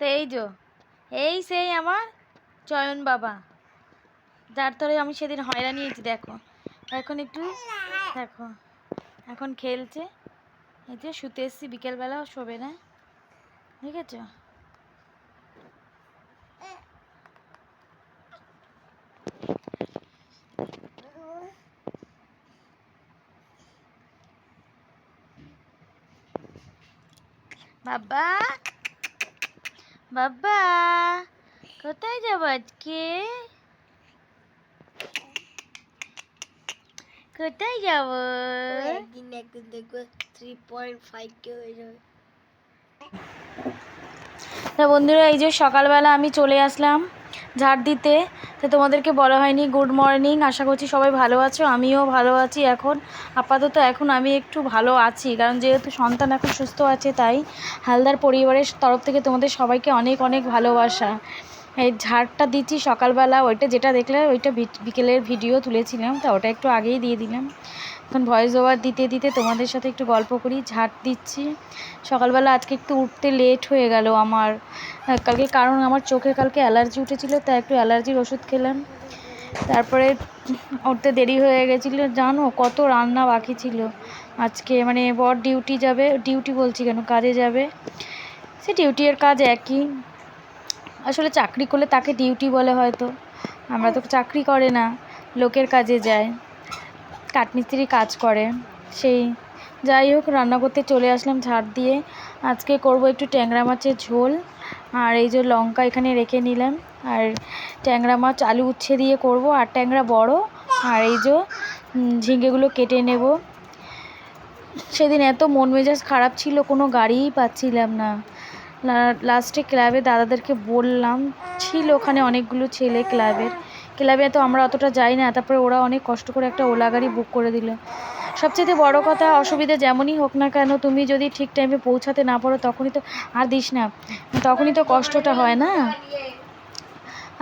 তো এই যো এই সেই আমার চয়ন বাবা। যার ধরে আমি সেদিন হয়রানি হয়েছি, দেখো। এখন একটু দেখো, এখন খেলছে। এই যে শুতে এসছি, বিকেলবেলা শোবে না। ঠিক আছে বাবা! বাবা কোথায় যাব আজকে? কোথায় যাব? একদিন একদিন দেখব থ্রি পয়েন্ট ফাইভ কে হয়ে যাবে। তা বন্ধুরা এই যে সকালবেলা আমি চলে আসলাম। ঝাড় দিতে। তো তোমাদেরকে বলা হয়নি গুড মর্নিং আশা করছি সবাই ভালো আছো, আমিও ভালো আছি এখন। আপাতত এখন আমি একটু ভালো আছি, কারণ যেহেতু সন্তান এখন সুস্থ আছে, তাই হালদার পরিবারের তরফ থেকে তোমাদের সবাইকে অনেক অনেক ভালোবাসা। এই ঝাড়টা দিচ্ছি সকালবেলা, ওইটা যেটা দেখলে, ওইটা বিকেলের ভিডিও তুলেছিলাম, তা ওটা একটু আগেই দিয়ে দিলাম। এখন ভয়েস ওভার দিতে দিতে তোমাদের সাথে একটু গল্প করি ঝাড় দিচ্ছি। সকালবেলা আজকে একটু উঠতে লেট হয়ে গেল আমার। কালকে কারণ আমার চোখে কালকে অ্যালার্জি উঠেছিল, তাই একটু অ্যালার্জির ওষুধ খেলাম। তারপরে উঠতে দেরি হয়ে গেছিল, জানো কত রান্না বাকি ছিল। আজকে মানে বর ডিউটি যাবে ডিউটি বলছি কেন, কাজে যাবে। সে ডিউটি কাজ একই। আসলে চাকরি করলে তাকে ডিউটি বলে হয়তো। আমরা তো চাকরি করে না, লোকের কাজে যায়। কাঠমিস্ত্রি কাজ করে। সেই যাই হোক রান্না করতে চলে আসলাম ঝাড় দিয়ে। আজকে করব একটু ট্যাংরা মাছের ঝোল। আর এই যে লঙ্কা এখানে রেখে নিলাম। আর ট্যাংরা মাছ আলু উচ্ছে দিয়ে করব। আর ট্যাংরা বড়। আর এই যে উম, ঝিঙ্গেগুলো কেটে নেব। সেদিন এত মন মেজাজ খারাপ ছিল কোনো গাড়িই পাচ্ছিলাম না। লাস্টে ক্লাবে দাদাদেরকে বললাম ছিল ওখানে অনেকগুলো ছেলে ক্লাবের। ক্লাবে তো আমরা অতটা যাই না, তারপরে ওরা অনেক কষ্ট করে একটা ওলা গাড়ি বুক করে দিল। সবচেয়ে বড় কথা, অসুবিধা যেমনই হোক না কেন, তুমি যদি ঠিক টাইমে পৌঁছাতে না পারো, তখনই তো আর দিস না। তখনই তো কষ্টটা হয় না।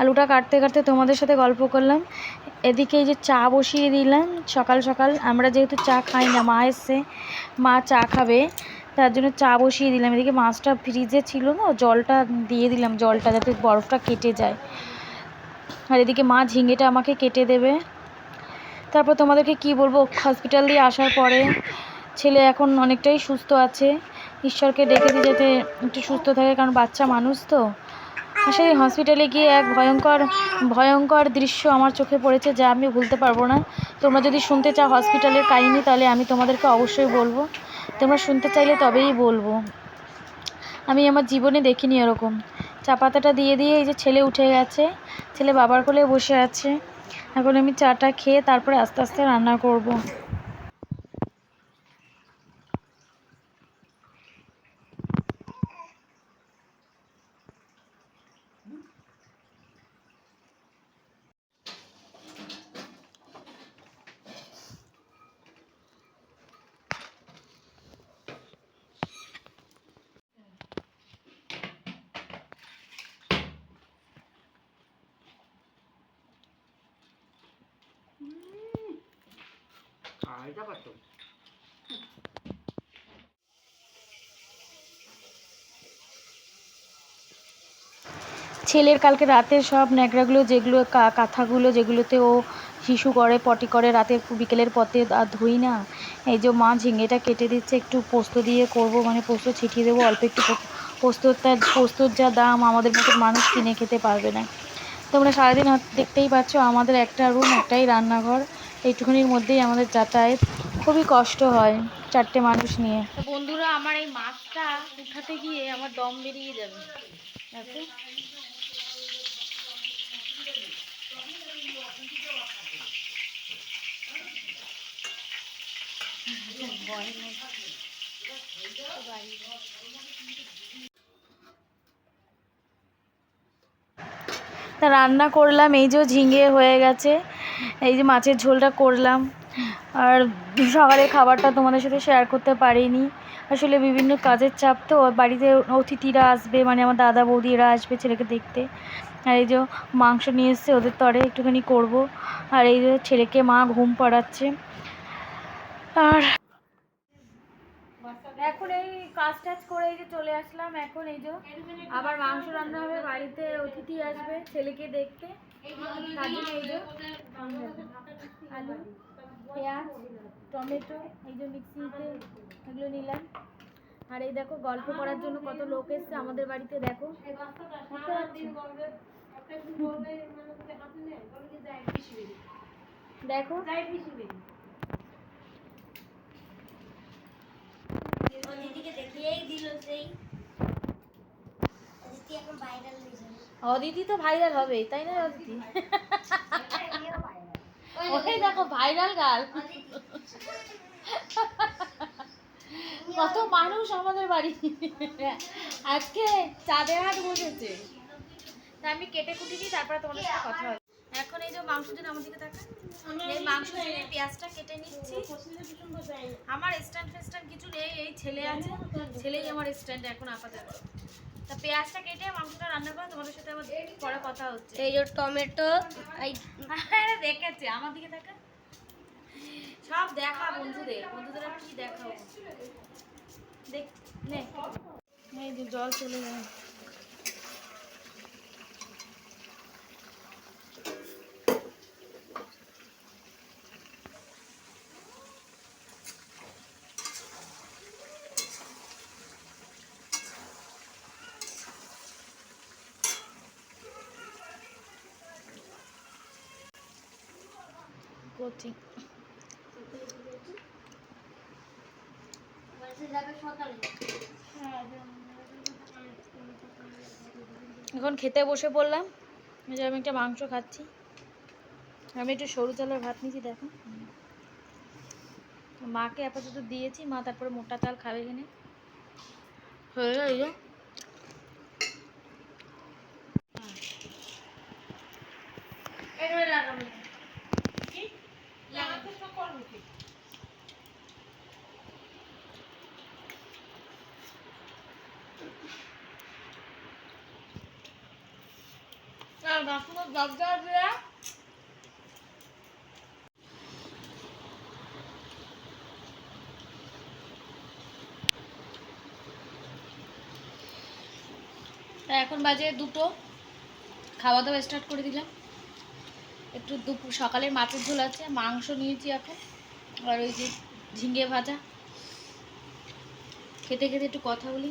আলুটা কাটতে কাটতে তোমাদের সাথে গল্প করলাম। এদিকে এই যে চা বসিয়ে দিলাম, সকাল সকাল। আমরা যেহেতু চা খাই না, মা এসছে, মা চা খাবে। তার জন্য চা বসিয়ে দিলাম। এদিকে মাছটা ফ্রিজে ছিল না, জলটা দিয়ে দিলাম, জলটা যাতে বরফটা কেটে যায়। আর এদিকে মা ঝিঙেটা আমাকে কেটে দেবে। তারপর তোমাদেরকে কি বলব হসপিটাল দিয়ে আসার পরে ছেলে এখন অনেকটাই সুস্থ আছে। ঈশ্বরকে ডেকে দিয়ে যাতে একটু সুস্থ থাকে, কারণ বাচ্চা মানুষ তো। আসলে হসপিটালে গিয়ে এক ভয়ঙ্কর ভয়ঙ্কর দৃশ্য আমার চোখে পড়েছে, যা আমি ভুলতে পারব না। তোমরা যদি শুনতে চাও হসপিটালের কাহিনি, তাহলে আমি তোমাদেরকে অবশ্যই বলব। তোমরা শুনতে চাইলে তবেই বলব। আমি আমার জীবনে দেখিনি এরকম। চা পাতাটা দিয়ে দিয়ে এই যে ছেলে উঠে গেছে, ছেলে বাবার কোলে বসে আছে। এখন আমি চাটা খেয়ে তারপরে আস্তে আস্তে রান্না করব। ছেলের কালকে রাতের সব ন্যাকড়াগুলো, যেগুলো কাঁথাগুলো, যেগুলোতে ও শিশু করে, পটি করে রাতে বিকেলের পথে আর ধুই না। এই যে মা ঝিঙেটা কেটে দিচ্ছে, একটু পোস্ত দিয়ে করব মানে পোস্ত ছিটিয়ে দেবো, অল্প একটু পো- পোস্তটা পোস্তর যা দাম আমাদের মতো মানুষ কিনে খেতে পারবে না। তোমরা সারাদিন দেখতেই পাচ্ছ, আমাদের একটা রুম, একটাই রান্নাঘর। এইটুকুনির মধ্যেই আমাদের যাতায়াত খুবই কষ্ট হয় চারটে মানুষ নিয়ে। বন্ধুরা আমার এই মাছটা উঠাতে গিয়ে আমার দম বেরিয়ে যাবে। দেখো। তা রান্না করলাম এই যে ঝিঙে হয়ে গেছে। এই যে মাছের ঝোলটা করলাম। আর সকালে খাবারটা তোমাদের সাথে শেয়ার করতে পারিনি। আসলে বিভিন্ন কাজের চাপ তো বাড়িতে অতিথিরা আসবে মানে আমার দাদা বৌদি এরা আসবে ছেলেকে দেখতে। আর এই যে মাংস নিয়ে এসছে, ওদের তরে একটুখানি করব। আর এই যে ছেলেকে মা ঘুম পাড়াচ্ছে। আর এখন এই কাজ টাজ করে এই যে চলে আসলাম এখন এই যে আবার মাংস রান্না হবে বাড়িতে অতিথি আসবে ছেলেকে দেখতে। এই যে আলু পেঁয়াজ টমেটো এই যে মিক্সিতে এগুলো নিলাম। আর এই দেখো গল্প করার জন্য কত লোক এসছে আমাদের বাড়িতে দেখো। দেখো ও অদিতি তো ভাইরাল হবে তাই না অদিতি? ওই দেখো ভাইরাল গাল কত মানুষ আমাদের বাড়ি। আজকে চাঁদের হাট বসেছে। আমি কেটে কুটি দিই তারপরে তোমাদের সাথে কথা আমার দিকে এই মাংস পেঁয়াজটা কেটে নিচ্ছি। আমার স্ট্যান্ড ফেস্ট্যান্ড কিছু নেই এই ছেলে আছে। ছেলেই আমার স্ট্যান্ড এখন আপাতত। তা পেঁয়াজটা কেটে মাংসটা রান্না করে তোমাদের সাথে আবার পরে কথা হচ্ছে। এই যে টমেটো দেখেছে আমার দিকে সব দেখা বন্ধুদের বন্ধুদের আর কি দেখাবো? দেখ নে। জল চলে যায় করছি। এখন খেতে বসে পড়লাম। যে আমি একটা মাংস খাচ্ছি। আমি একটু সরু চালের ভাত নিয়েছি, দেখো। মাকে আপাতত দিয়েছি, মা তারপরে মোটা চাল খাবে কিনে হয়ে গেল। এখন বাজে দুটো। খাওয়া দাওয়া স্টার্ট করে দিলাম। একটু দুপুর সকালে মাছের ঝোল আছে, মাংস নিয়েছি এখন, আর ওই যে ঝিঙে ভাজা। খেতে খেতে একটু কথা বলি।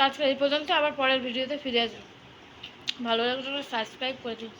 তো আজকে এই পর্যন্ত আবার পরের ভিডিওতে ফিরে আসব। ভালো লাগলে সাবস্ক্রাইব করে দিন